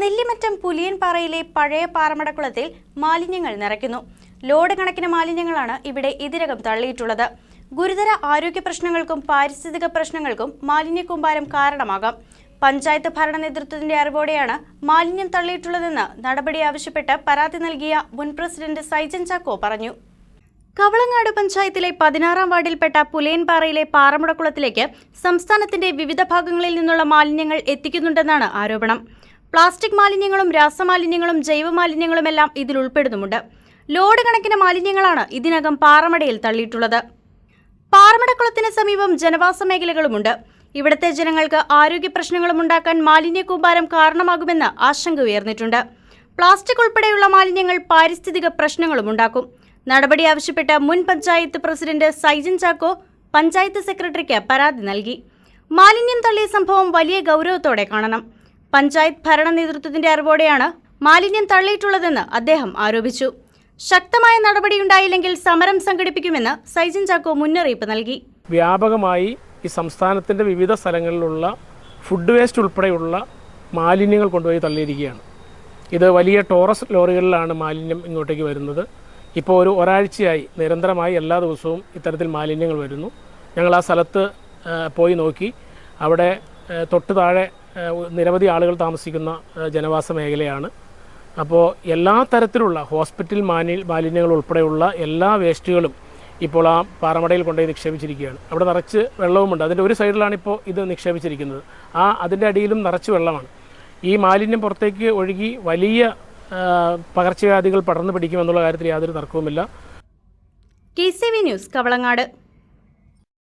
നെല്ലിമറ്റം പുലിയൻപാറയിലെ പഴയ പാറമടക്കുളത്തിൽ മാലിന്യങ്ങൾ നിറയ്ക്കുന്നു. ലോഡ് കണക്കിന് മാലിന്യങ്ങളാണ് ഇവിടെ ഇതിനകം തള്ളിയിട്ടുള്ളത്. ഗുരുതര ആരോഗ്യ പ്രശ്നങ്ങൾക്കും പാരിസ്ഥിതിക പ്രശ്നങ്ങൾക്കും മാലിന്യ കൂമ്പാരം കാരണമാകാം. പഞ്ചായത്ത് ഭരണ നേതൃത്വത്തിന്റെ അറിവോടെയാണ് മാലിന്യം തള്ളിയിട്ടുള്ളതെന്ന് നടപടി ആവശ്യപ്പെട്ട് പരാതി നൽകിയ മുൻ പ്രസിഡന്റ് സൈജൻ ചാക്കോ പറഞ്ഞു. കവളങ്ങാട് പഞ്ചായത്തിലെ പതിനാറാം വാർഡിൽപ്പെട്ട പുലയൻപാറയിലെ പാറമുടക്കുളത്തിലേക്ക് സംസ്ഥാനത്തിന്റെ വിവിധ ഭാഗങ്ങളിൽ നിന്നുള്ള മാലിന്യങ്ങൾ എത്തിക്കുന്നുണ്ടെന്നാണ് ആരോപണം. പ്ലാസ്റ്റിക് മാലിന്യങ്ങളും രാസമാലിന്യങ്ങളും ജൈവമാലിന്യങ്ങളുമെല്ലാം ഇതിൽ ഉൾപ്പെടുന്നുമുണ്ട്. ലോഡ് കണക്കിന് മാലിന്യങ്ങളാണ് ഇതിനകം പാറമടയിൽ തള്ളിയിട്ടുള്ളത്. പാറമടക്കുളത്തിന് സമീപം ജനവാസ മേഖലകളുമുണ്ട്. ഇവിടുത്തെ ജനങ്ങൾക്ക് ആരോഗ്യ പ്രശ്നങ്ങളും ഉണ്ടാക്കാൻ മാലിന്യ കൂമ്പാരം കാരണമാകുമെന്ന് ആശങ്ക ഉയർന്നിട്ടുണ്ട്. പ്ലാസ്റ്റിക് ഉൾപ്പെടെയുള്ള മാലിന്യങ്ങൾ പാരിസ്ഥിതിക പ്രശ്നങ്ങളും ഉണ്ടാക്കും. നടപടി ആവശ്യപ്പെട്ട് മുൻ പഞ്ചായത്ത് പ്രസിഡന്റ് സൈജൻ ചാക്കോ പഞ്ചായത്ത് സെക്രട്ടറിക്ക് പരാതി നൽകി. മാലിന്യം തള്ളിയ സംഭവം വലിയ ഗൗരവത്തോടെ കാണണം. പഞ്ചായത്ത് ഭരണ നേതൃത്വത്തിന്റെ അറിവോടെയാണ് മാലിന്യം തള്ളിയിട്ടുള്ളതെന്ന് അദ്ദേഹം ആരോപിച്ചു. ശക്തമായ നടപടിയുണ്ടായില്ലെങ്കിൽ സമരം സംഘടിപ്പിക്കുമെന്ന് സൈജിൻ ചാക്കോ മുന്നറിയിപ്പ് നൽകി. വ്യാപകമായി ഈ സംസ്ഥാനത്തിന്റെ വിവിധ സ്ഥലങ്ങളിലുള്ള ഫുഡ് വേസ്റ്റ് ഉൾപ്പെടെയുള്ള മാലിന്യങ്ങൾ കൊണ്ടുപോയി തള്ളിയിരിക്കുകയാണ്. ഇത് വലിയ ടോറസ് ലോറികളിലാണ് മാലിന്യം ഇങ്ങോട്ടേക്ക് വരുന്നത്. ഇപ്പോൾ ഒരു ഒരാഴ്ചയായി നിരന്തരമായി എല്ലാ ദിവസവും ഇത്തരത്തിൽ മാലിന്യങ്ങൾ വരുന്നു. ഞങ്ങൾ ആ സ്ഥലത്ത് പോയി നോക്കി. അവിടെ തൊട്ടു താഴെ നിരവധി ആളുകൾ താമസിക്കുന്ന ജനവാസ മേഖലയാണ്. അപ്പോൾ എല്ലാ തരത്തിലുള്ള ഹോസ്പിറ്റൽ മാലി മാലിന്യങ്ങൾ ഉൾപ്പെടെയുള്ള എല്ലാ വേസ്റ്റുകളും ഇപ്പോൾ ആ പാറമടയിൽ കൊണ്ടുപോയി നിക്ഷേപിച്ചിരിക്കുകയാണ്. അവിടെ നിറച്ച് വെള്ളവുമുണ്ട്. അതിന്റെ ഒരു സൈഡിലാണ് ഇപ്പോൾ ഇത് നിക്ഷേപിച്ചിരിക്കുന്നത്. ആ അതിന്റെ അടിയിലും നിറച്ച് വെള്ളമാണ്. ഈ മാലിന്യം പുറത്തേക്ക് ഒഴുകി വലിയ പകർച്ചവ്യാധികൾ പടർന്നു പിടിക്കുമെന്നുള്ള കാര്യത്തിൽ യാതൊരു തർക്കവുമില്ല. K C V news Kavalangad.